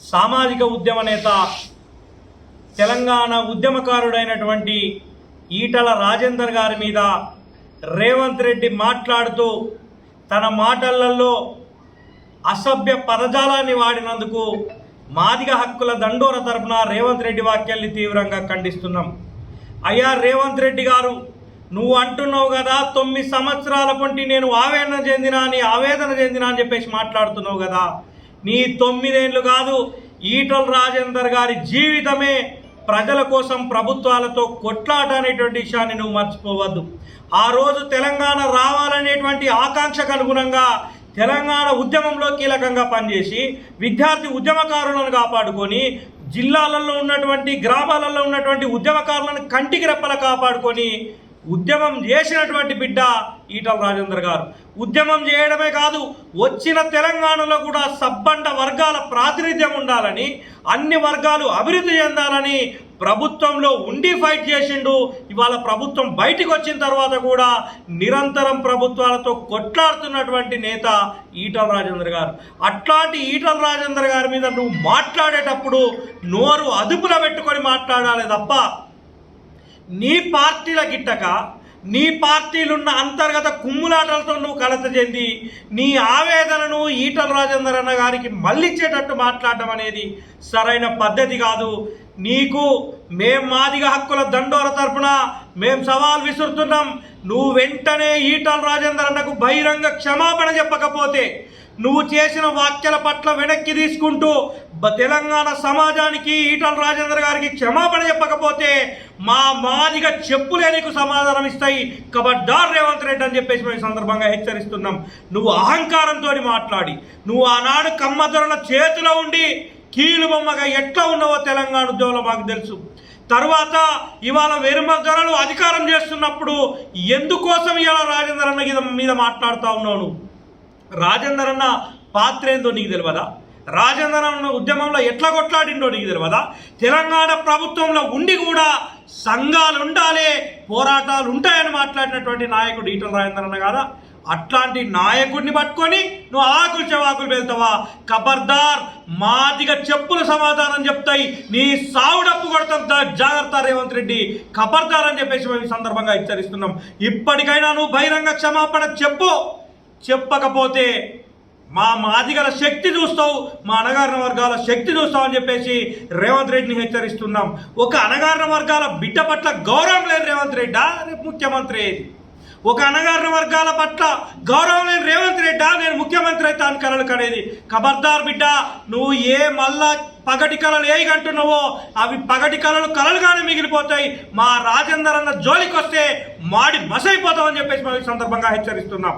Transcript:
సామాజిక ఉద్యమ నేత తెలంగాణ ఉద్యమకారుడైనటువంటి ఈటల రాజేందర్ గారి మీద రేవంత్ రెడ్డి మాట్లాడుతూ తన మాటలలో అసభ్య పదజాలాన్ని వాడినందుకు మాదిగ హక్కుల దండోర తరపున రేవంత్ రెడ్డి వాక్యాల్ని తీవ్రంగా ఖండిస్తున్నాం. అయ్యా రేవంత్ రెడ్డి గారు నువ్వు అంటున్నావు కదా తొమ్మిది సంవత్సరాల పొంటి నేను ఆవేదన చెందినా అని ఆవేదన చెందినా అని చెప్పేసి మాట్లాడుతున్నావు కదా నీ తొమ్మిదేళ్ళు కాదు ఈటల రాజేందర్ గారి జీవితమే ప్రజల కోసం ప్రభుత్వాలతో కొట్లాట అనేటువంటి విషయాన్ని నువ్వు మర్చిపోవద్దు. ఆ రోజు తెలంగాణ రావాలనేటువంటి ఆకాంక్షకు అనుగుణంగా తెలంగాణ ఉద్యమంలో కీలకంగా పనిచేసి విద్యార్థి ఉద్యమకారులను కాపాడుకొని జిల్లాలలో ఉన్నటువంటి గ్రామాలలో ఉన్నటువంటి ఉద్యమకారులను కంటికి రెప్పల కాపాడుకొని ఉద్యమం చేసినటువంటి బిడ్డ ఈటల రాజేందర్ గారు. ఉద్యమం చేయడమే కాదు వచ్చిన తెలంగాణలో కూడా సబ్బండ వర్గాల ప్రాతినిధ్యం ఉండాలని అన్ని వర్గాలు అభివృద్ధి చెందాలని ప్రభుత్వంలో ఉండి ఫైట్ చేసిండు. ఇవాళ ప్రభుత్వం బయటికి వచ్చిన తర్వాత కూడా నిరంతరం ప్రభుత్వాలతో కొట్లాడుతున్నటువంటి నేత ఈటల రాజేందర్ గారు. అట్లాంటి ఈటల రాజేందర్ గారి మీద నువ్వు మాట్లాడేటప్పుడు నోరు అదుపులో పెట్టుకొని మాట్లాడాలి తప్ప నీ పార్టీల గిట్టక నీ పార్టీలున్న అంతర్గత కుమ్ములాటలతో నువ్వు కలత చెంది నీ ఆవేదనను ఈటల రాజేందర్ అన్న గారికి మళ్ళిచ్చేటట్టు మాట్లాడడం అనేది సరైన పద్ధతి కాదు. నీకు మేం మాదిగ హక్కుల దండోర తరపున మేం సవాల్ విసురుతున్నాం. నువ్వు వెంటనే ఈటల రాజేందర్ అన్నకు బహిరంగ క్షమాపణ చెప్పకపోతే నువ్వు చేసిన వ్యాఖ్యల పట్ల వెనక్కి తీసుకుంటూ తెలంగాణ సమాజానికి ఈటల రాజేంద్ర గారికి క్షమాపణ చెప్పకపోతే మా మాదిగా చెప్పులే నీకు సమాధానం ఇస్తాయి. కబడ్డార్ రేవంత్ రెడ్డి అని చెప్పేసి మేము సందర్భంగా హెచ్చరిస్తున్నాం. నువ్వు అహంకారంతో మాట్లాడి నువ్వు ఆనాడు కమ్మధరణ చేతిలో ఉండి కీలు బొమ్మగా ఎట్లా ఉన్నావో తెలంగాణ ఉద్యోగంలో మాకు తెలుసు. తర్వాత ఇవాళ వెరుమ ధరలు అధికారం చేస్తున్నప్పుడు ఎందుకోసం ఇవాళ రాజేంద్ర అన్న మీద మీద మాట్లాడుతూ ఉన్నావు నువ్వు? రాజేందర్ అన్న పాత్ర ఏందో నీకు తెలియదా రాజేందర్ అన్న ఉద్యమంలో ఎట్లా కొట్లాడిండో నీకు తెలియదా తెలంగాణ ప్రభుత్వంలో ఉండి కూడా సంఘాలు ఉండాలి పోరాటాలు ఉంటాయని మాట్లాడినటువంటి నాయకుడు ఈటల రాజేందర్ అన్న కాదా? అట్లాంటి నాయకుడిని పట్టుకొని నువ్వు ఆకులు చెవాకులు వెళ్తావా ఖబర్దార్ మాదిగా చెప్పులు సమాధానం చెప్తాయి. నీ సావుడప్పు కొడతాం జాగ్రత్త రేవంత్ రెడ్డి. ఖబర్దార్ అని చెప్పేసి మేము ఈ సందర్భంగా హెచ్చరిస్తున్నాం. ఇప్పటికైనా నువ్వు బహిరంగ క్షమాపణ చెప్పు. చెప్పకపోతే మా మాదిగల శక్తి చూస్తావు మా అణగారిన వర్గాల శక్తి చూస్తావు అని చెప్పేసి రేవంత్ రెడ్డిని హెచ్చరిస్తున్నాం. ఒక అణగారిన వర్గాల బిడ్డ పట్ల గౌరవం లేని రేవంత్ రెడ్డా? రేపు ముఖ్యమంత్రి ఏది? ఒక అణగారిన వర్గాల పట్ల గౌరవం లేని రేవంత్ రెడ్డా? నేను ముఖ్యమంత్రి అయితే అని కలలు కనేది. ఖబర్దార్ బిడ్డ నువ్వు ఏ మళ్ళా పగటి కళలు ఏ అంటున్నావో అవి పగటి కళలు కలలుగానే మిగిలిపోతాయి. మా రాజేందర్ అన్న జోలికి వస్తే మాడి మసైపోతామని చెప్పేసి మనం ఈ సందర్భంగా హెచ్చరిస్తున్నాం.